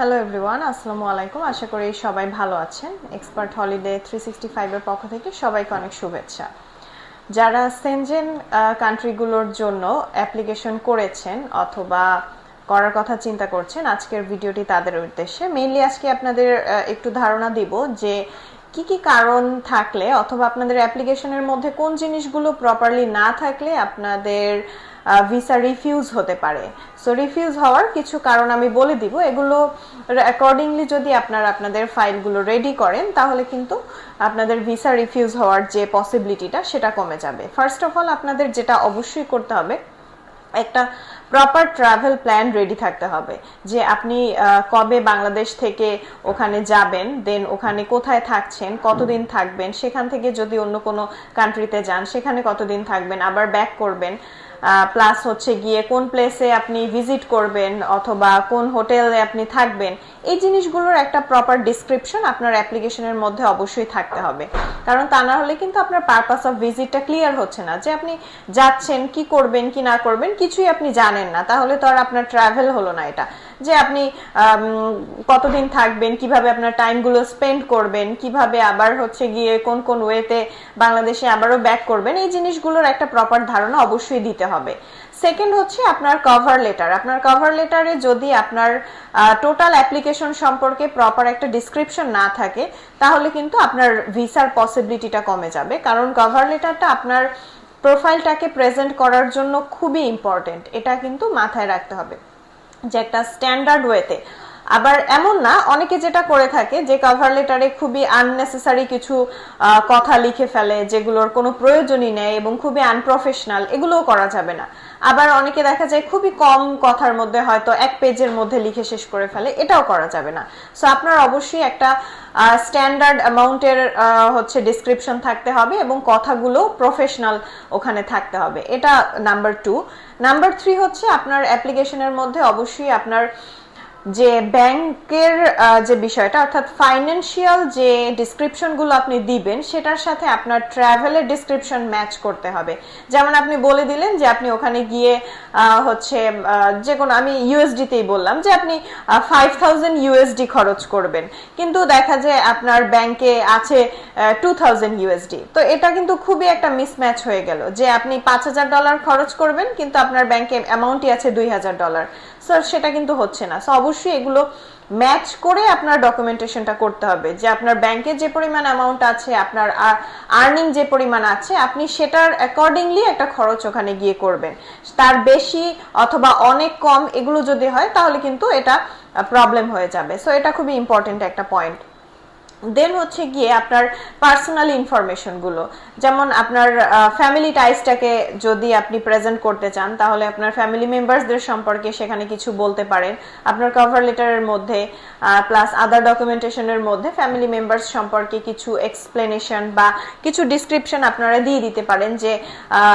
Hello everyone আসসালামু আলাইকুম আশা করি সবাই ভালো আছেন। এক্সপার্ট হলিডে থ্রি সিক্সটি ফাইভের পক্ষ থেকে সবাইকে অনেক শুভেচ্ছা। যারা সেনজেন কান্ট্রিগুলোর জন্য অ্যাপ্লিকেশন করেছেন অথবা করার কথা চিন্তা করছেন, আজকের ভিডিওটি তাদের উদ্দেশ্যে। মেইনলি আজকে আপনাদের একটু ধারণা দিব যে কি কি কারণ থাকলে অথবা আপনাদের অ্যাপ্লিকেশনের মধ্যে কোন জিনিসগুলো প্রপারলি না থাকলে আপনাদের ভিসা রিফিউজ হতে পারে। সো রিফিউজ হওয়ার কিছু কারণ আমি বলে দিব। এগুলো অ্যাকর্ডিংলি যদি আপনারা আপনাদের ফাইলগুলো রেডি করেন, তাহলে কিন্তু আপনাদের ভিসা রিফিউজ হওয়ার যে পসিবিলিটিটা সেটা কমে যাবে। ফার্স্ট অফ অল আপনাদের যেটা অবশ্যই করতে হবে, একটা প্রপার ট্রাভেল প্ল্যান রেডি থাকতে হবে। যে আপনি কবে বাংলাদেশ থেকে ওখানে যাবেন দেন ওখানে কোথায় থাকছেন, কতদিন থাকবেন, সেখান থেকে যদি অন্য কোনো কান্ট্রিতে যান, সেখানে কতদিন থাকবেন, আবার ব্যাক করবেন প্লাস হচ্ছে গিয়ে কোন প্লেসে আপনি ভিজিট করবেন অথবা কোন হোটেলে আপনি থাকবেন, এই জিনিসগুলোর একটা প্রপার ডিসক্রিপশন আপনার অ্যাপ্লিকেশনের মধ্যে অবশ্যই থাকতে হবে। কারণ তা না হলে কিন্তু আপনার পারপাস অফ ভিজিটটা ক্লিয়ার হচ্ছে না। যে আপনি যাচ্ছেন, কি করবেন, কি না করবেন, কিছুই আপনি জানেন না। তাহলে তো আর আপনার ট্রাভেল হলো না এটা। যে আপনি কতদিন থাকবেন, কীভাবে আপনার টাইমগুলো স্পেন্ড করবেন, কীভাবে আবার হচ্ছে গিয়ে কোন কোন ওয়েতে বাংলাদেশে আবারও ব্যাক করবেন, এই জিনিসগুলোর একটা প্রপার ধারণা অবশ্যই দিতে হবে। সেকেন্ড হচ্ছে আপনার কভার লেটার আপনার কভার লেটারে যদি আপনার টোটাল অ্যাপ্লিকেশন সম্পর্কে প্রপার একটা ডিসক্রিপশন না থাকে, তাহলে কিন্তু আপনার ভিসার পসিবিলিটিটা কমে যাবে। কারণ কভার লেটারটা আপনার প্রোফাইলটাকে প্রেজেন্ট করার জন্য খুবই ইম্পর্টেন্ট এটা কিন্তু মাথায় রাখতে হবে। যে একটা স্ট্যান্ডার্ড ওয়েতে আবার এমন না, অনেকে যেটা করে থাকে যে কভার লেটারে খুবই আননেসেসারি কিছু কথা লিখে ফেলে, যেগুলোর কোনো প্রয়োজনই নেই এবং খুবই আনপ্রফেশনাল এগুলোও করা যাবে না। আবার অনেকে দেখা যায় খুবই কম কথার মধ্যে হয়তো এক পেজের মধ্যে লিখে শেষ করে ফেলে, এটাও করা যাবে না। সো আপনার অবশ্যই একটা স্ট্যান্ডার্ড অ্যামাউন্টের হচ্ছে ডিসক্রিপশন থাকতে হবে এবং কথাগুলো প্রফেশনাল ওখানে থাকতে হবে। এটা নাম্বার টু নাম্বার থ্রি হচ্ছে আপনার অ্যাপ্লিকেশনের মধ্যে অবশ্যই আপনার যে ব্যাংকের যে বিষয়টা, অর্থাৎ ফাইন্যান্সিয়াল যে ডিসক্রিপশনগুলো আপনি দিবেন, সেটার সাথে আপনার ট্রাভেলের ডিসক্রিপশন ম্যাচ করতে হবে। যেমন আপনি বলে দিলেন যে আপনি ওখানে গিয়ে হচ্ছে যে কোনো, আমি ইউএসডিতেই বললাম যে আপনি ফাইভ থাউজেন্ড ইউএসডি খরচ করবেন। কিন্তু দেখা যায় আপনার ব্যাংকে আছে টু থাউজেন্ড ইউএসডি তো এটা কিন্তু খুবই একটা মিসম্যাচ হয়ে গেল যে আপনি পাঁচ হাজার ডলার খরচ করবেন, কিন্তু আপনার ব্যাংকে অ্যামাউন্টই আছে দুই হাজার ডলার স্যার সেটা কিন্তু হচ্ছে না। সো অবশ্যই এগুলো ম্যাচ করে আপনার ডকুমেন্টেশনটা করতে হবে। যে আপনার ব্যাংকে যে পরিমাণ অ্যামাউন্ট আছে, আপনার আর্নিং যে পরিমাণ আছে, আপনি সেটার অ্যাকর্ডিংলি একটা খরচ ওখানে গিয়ে করবেন। তার বেশি অথবা অনেক কম এগুলো যদি হয়, তাহলে কিন্তু এটা প্রবলেম হয়ে যাবে। সো এটা খুবই ইম্পর্টেন্ট একটা পয়েন্ট দেন হচ্ছে গিয়ে আপনার পার্সোনাল ইনফরমেশনগুলো যেমন আপনার ফ্যামিলি টাইসটাকে যদি আপনি প্রেজেন্ট করতে চান, তাহলে আপনার ফ্যামিলি মেম্বার্সদের সম্পর্কে সেখানে কিছু বলতে পারেন। আপনার কভার লেটারের মধ্যে প্লাস আদার ডকুমেন্টেশনের মধ্যে ফ্যামিলি মেম্বার্স সম্পর্কে কিছু এক্সপ্লেনেশন বা কিছু ডিসক্রিপশন আপনারা দিয়ে দিতে পারেন যে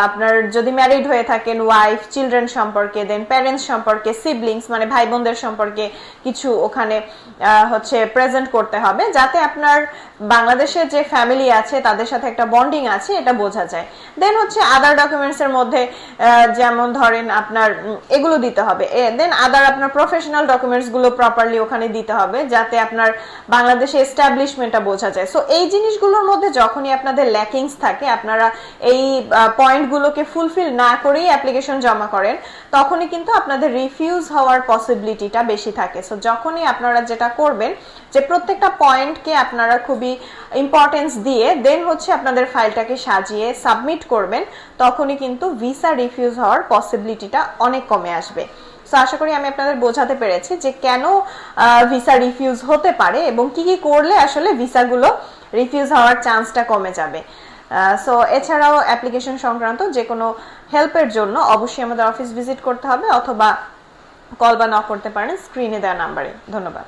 আপনার যদি ম্যারিড হয়ে থাকেন ওয়াইফ চিলড্রেন সম্পর্কে দেন প্যারেন্টস সম্পর্কে সিবলিংস মানে ভাই বোনদের সম্পর্কে কিছু ওখানে হচ্ছে প্রেজেন্ট করতে হবে। যাতে আপনার বাংলাদেশের যে ফ্যামিলি আছে, তাদের সাথে একটা বন্ডিং আছে, এটা বোঝা যায়। দেন হচ্ছে আদার ডকুমেন্টস এর মধ্যে যেমন ধরেন আপনার এগুলো দিতে হবে। দেন আদার আপনার প্রফেশনাল ডকুমেন্টসগুলো প্রপারলি ওখানে দিতে হবে, যাতে আপনার বাংলাদেশে এস্টাবলিশমেন্টটা বোঝা যায়। সো এই জিনিসগুলোর মধ্যে যখনই আপনাদের ল্যাকিংস থাকে, আপনারা এই পয়েন্টগুলোকে ফুলফিল না করেই অ্যাপ্লিকেশন জমা করেন, তখনই কিন্তু আপনাদের রিফিউজ হওয়ার পসিবিলিটিটা বেশি থাকে। সো যখনই আপনারা যেটা করবেন, যে প্রত্যেকটা পয়েন্টকে আপনারা খুবই ইম্পর্টেন্স দিয়ে দেন হচ্ছে আপনাদের ফাইলটাকে সাজিয়ে সাবমিট করবেন, তখনই কিন্তু ভিসা রিফিউজ হওয়ার পসিবিলিটিটা অনেক কমে আসবে। সো আশা করি আমি আপনাদের বোঝাতে পেরেছি যে কেন ভিসা রিফিউজ হতে পারে এবং কি কি করলে আসলে ভিসাগুলো রিফিউজ হওয়ার চান্সটা কমে যাবে। সো এছাড়াও অ্যাপ্লিকেশন সংক্রান্ত যে কোনো হেল্পের জন্য অবশ্যই আমাদের অফিস ভিজিট করতে হবে অথবা কল বা নক করতে পারেন স্ক্রিনে দেওয়া নাম্বারে ধন্যবাদ।